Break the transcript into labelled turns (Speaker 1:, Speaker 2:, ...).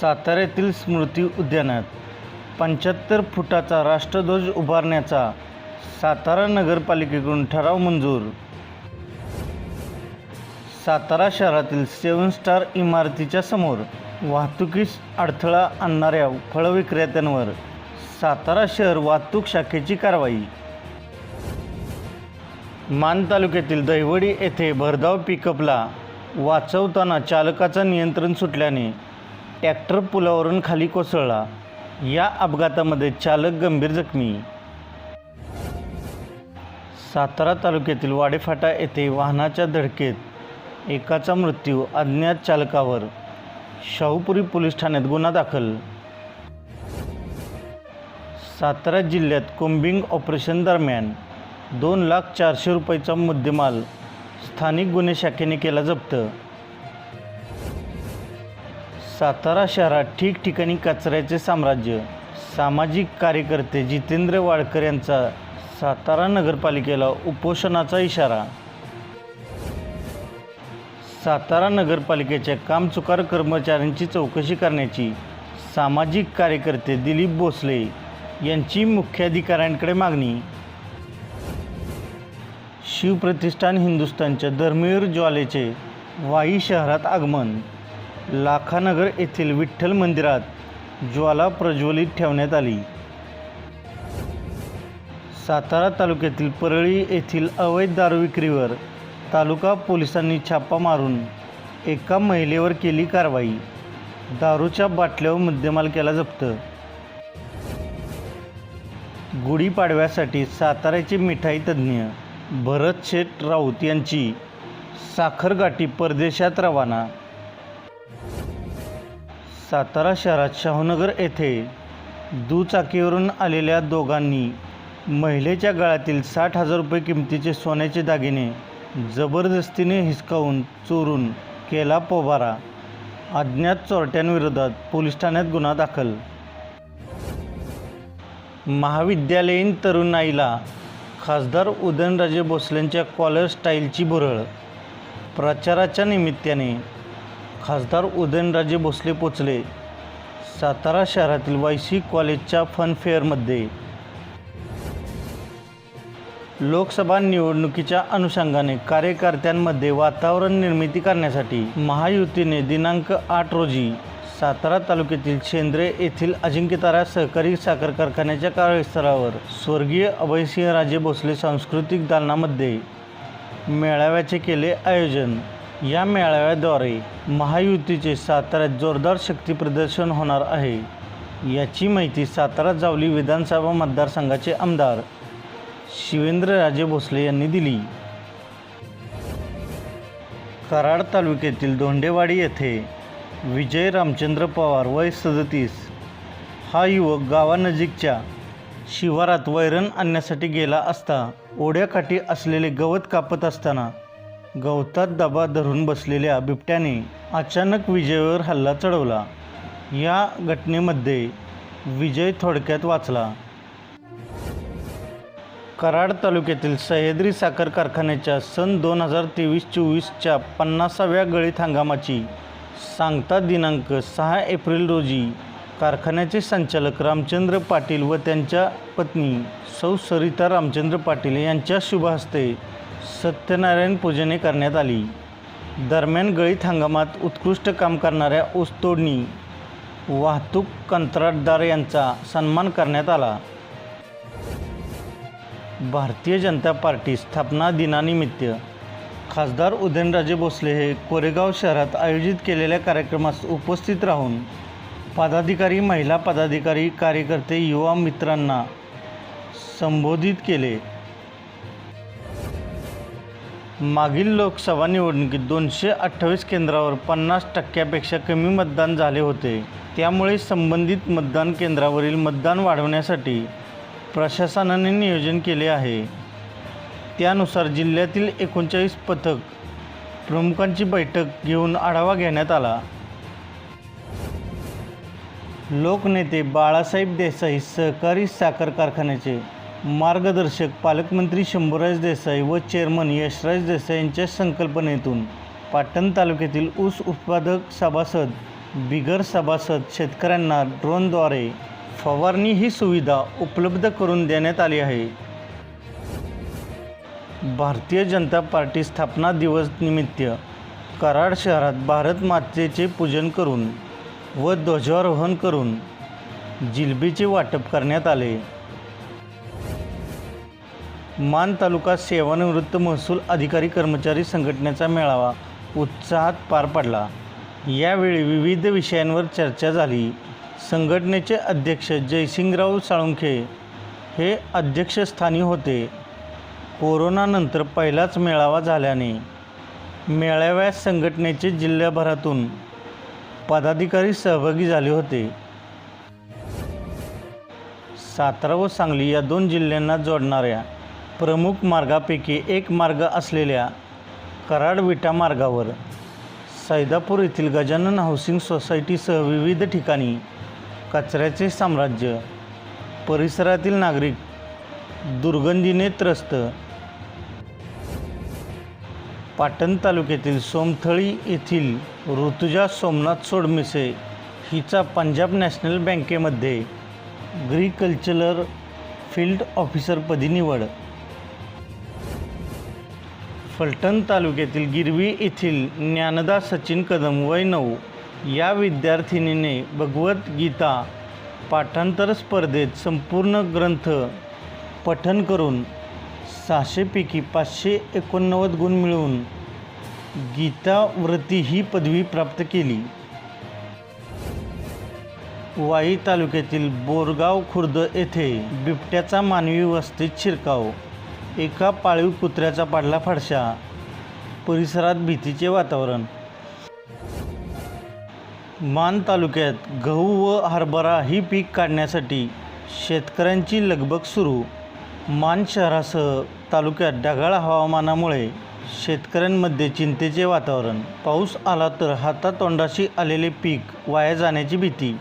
Speaker 1: साताऱ्यातील स्मृती उद्यानात पंच्याहत्तर फुटाचा राष्ट्रध्वज उभारण्याचा सातारा नगरपालिकेकडून ठराव मंजूर. सातारा शहरातील सेवन स्टार इमारतीच्या समोर वाहतुकीस अडथळा आणणाऱ्या फळविक्रेत्यांवर सातारा शहर वाहतूक शाखेची कारवाई. मान तालुक्यातील दहिवडी येथे भरधाव पिकअपला वाचवताना चालकाचं नियंत्रण सुटल्याने टॅक्टर पुलावरून खाली कोसळला. या अपघातामध्ये चालक गंभीर जखमी. सातारा तालुक्यातील वाडेफाटा येथे वाहनाच्या धडकेत एकाचा मृत्यू अज्ञात चालकावर. शाहूपुरी पोलीस ठाण्यात गुन्हा दाखल. सातारा जिल्ह्यात कोम्बिंग ऑपरेशन दरम्यान दोन लाख चारशे रुपयाचा मुद्देमाल स्थानिक गुन्हे शाखेने केला जप्त. सातारा शहरात ठिकठिकाणी कचऱ्याचे साम्राज्य. सामाजिक कार्यकर्ते जितेंद्र वाडकर यांचा सातारा नगरपालिकेला उपोषणाचा इशारा. सातारा नगरपालिकेच्या कामचुकार कर्मचाऱ्यांची चौकशी करण्याची सामाजिक कार्यकर्ते दिलीप भोसले यांची मुख्याधिकाऱ्यांकडे मागणी. शिवप्रतिष्ठान हिंदुस्थानच्या धर्मवीर ज्वालेचे वाई शहरात आगमन. लाखानगर येथील विठ्ठल मंदिरात ज्वाला प्रज्वलित ठेवण्यात आली. सातारा तालुक्यातील परळी येथील अवैध दारू विक्रीवर तालुका पोलिसांनी छापा मारून एका महिलेवर केली कारवाई. दारूच्या बाटल्यावर मुद्देमाल केला जप्त. गुढीपाडव्यासाठी साताऱ्याचे मिठाई तज्ज्ञ भरत शेठ राऊत यांची साखरगाठी परदेशात रवाना सातारा शहरात शाहूनगर येथे दुचाकीवरून आलेल्या दोघांनी महिलेच्या गळ्यातील साठ हजार रुपये किमतीचे सोन्याचे दागिने जबरदस्तीने हिसकावून चोरून केला पोबारा. अज्ञात चोरट्यांविरोधात पोलीस ठाण्यात गुन्हा दाखल. महाविद्यालयीन तरुणाईला खासदार उदयनराजे भोसलेंच्या कॉलर स्टाईलची भुरळ. प्रचाराच्या निमित्ताने खासदार उदयनराजे भोसले पोचले सातारा शहरातील वायसी कॉलेजच्या फनफेअरमध्ये लोकसभा निवडणुकीच्या अनुषंगाने कार्यकर्त्यांमध्ये वातावरण निर्मिती करण्यासाठी महायुतीने दिनांक आठ रोजी सातारा तालुक्यातील शेंद्रे येथील अजिंक्यतारा सहकारी साखर कारखान्याच्या कार्यस्थळावर स्वर्गीय अभयसिंह राजे भोसले सांस्कृतिक दालनामध्ये मेळाव्याचे केले आयोजन. या मेळाव्याद्वारे महायुतीचे साताऱ्यात जोरदार शक्तीप्रदर्शन होणार आहे. याची माहिती सातारा जावली विधानसभा मतदारसंघाचे आमदार शिवेंद्रराजे भोसले यांनी दिली. कराड तालुक्यातील धोंडेवाडी येथे विजय रामचंद्र पवार वय सदतीस. हा युवक गावानजीकच्या शिवारात वैरण आणण्यासाठी गेला असता ओढ्याकाठी असलेले गवत कापत असताना गवतात दबा धरून बसलेल्या बिबट्याने अचानक विजयवर हल्ला चढवला. या घटनेमध्ये विजय थोडक्यात वाचला. कराड तालुक्यातील सह्याद्री साखर कारखान्याच्या सन दोन हजार तेवीस चोवीसच्या पन्नासाव्या गळीत हंगामाची सांगता दिनांक सहा एप्रिल रोजी कारखान्याचे संचालक रामचंद्र पाटील व त्यांच्या पत्नी सौ सरिता रामचंद्र पाटील यांच्या शुभ हस्ते सत्यनारायण पूजने करण्यात आली. दरम्यान गळीत हंगामात उत्कृष्ट काम करणाऱ्या ऊसतोडणी वाहतूक कंत्राटदार यांचा सन्मान करण्यात आला. भारतीय जनता पार्टी स्थापना दिनानिमित्त खासदार उदयनराजे भोसले हे कोरेगाव शहरात आयोजित केलेल्या कार्यक्रमास उपस्थित राहून पदाधिकारी महिला पदाधिकारी कार्यकर्ते युवा मित्रांना संबोधित केले. मागील लोकसभा निवडणुकीत दोनशे अठ्ठावीस केंद्रावर पन्नास टक्क्यापेक्षा कमी मतदान झाले होते. त्यामुळे संबंधित मतदान केंद्रावरील मतदान वाढवण्यासाठी प्रशासनाने नियोजन केले आहे. त्यानुसार जिल्ह्यातील एकोणचाळीस पथक प्रमुखांची बैठक घेऊन आढावा घेण्यात आला. लोकनेते बाळासाहेब देसाई सहकारी साखर कारखान्याचे मार्गदर्शक पालकमंत्री शंभूराज देसाई व चेअरमन यशराज देसाई यांच्या संकल्पनेतून पाटण तालुक्यातील ऊस उत्पादक सभासद बिगर सभासद शेतकऱ्यांना ड्रोनद्वारे फवारणी ही सुविधा उपलब्ध करून देण्यात आली आहे. भारतीय जनता पार्टी स्थापना दिवस निमित्त कराड शहरात भारत मातेचे पूजन करून व ध्वजारोहण करून जिलबीचे वाटप करण्यात आले. मान तालुका सेवानिवृत्त महसूल अधिकारी कर्मचारी संघटनेचा मेळावा उत्साहात पार पडला. यावेळी विविध विषयांवर चर्चा झाली. संघटनेचे अध्यक्ष जयसिंगराव साळुंखे हे अध्यक्षस्थानी होते. कोरोनानंतर पहिलाच मेळावा झाल्याने मेळाव्यात संघटनेचे जिल्ह्याभरातून पदाधिकारी सहभागी झाले होते. सातारा व सांगली या दोन जिल्ह्यांना जोडणाऱ्या प्रमुख मार्गापैकी एक मार्ग असलेल्या कराड विटा मार्गावर सैदापूर येथील गजानन हाऊसिंग सोसायटीसह विविध ठिकाणी कचऱ्याचे साम्राज्य परिसरातील नागरिक दुर्गंधीने त्रस्त. पाटण तालुक्यातील सोमथळी येथील ऋतुजा सोमनाथ सोडमिसे हिचा पंजाब नॅशनल बँकेमध्ये ग्रीकल्चरल फील्ड ऑफिसरपदी निवड. फलटण तालुक्यातील गिरवी येथील ज्ञानदा सचिन कदम वय नऊ या विद्यार्थिनीने भगवद्गीता पाठांतर स्पर्धेत संपूर्ण ग्रंथ पठन करून सहाशेपैकी पाचशे एकोणनव्वद गुण मिळवून गीताव्रती ही पदवी प्राप्त केली. वाई तालुक्यातील बोरगाव खुर्द येथे बिबट्याचा मानवी वस्तीत शिरकाव एका पाळीव कुत्र्याचा पाडला फडशा. परिसरात भीतीचे वातावरण. मान तालुक्यात गहू व हरभरा ही पीक काढण्यासाठी शेतकऱ्यांची लगबग सुरू. मान शहरासह तालुक्यात ढगाळ हवामानामुळे शेतकऱ्यांमध्ये चिंतेचे वातावरण. पाऊस आला तर हातातोंडाशी आलेले पीक वाया जाण्याची भीती.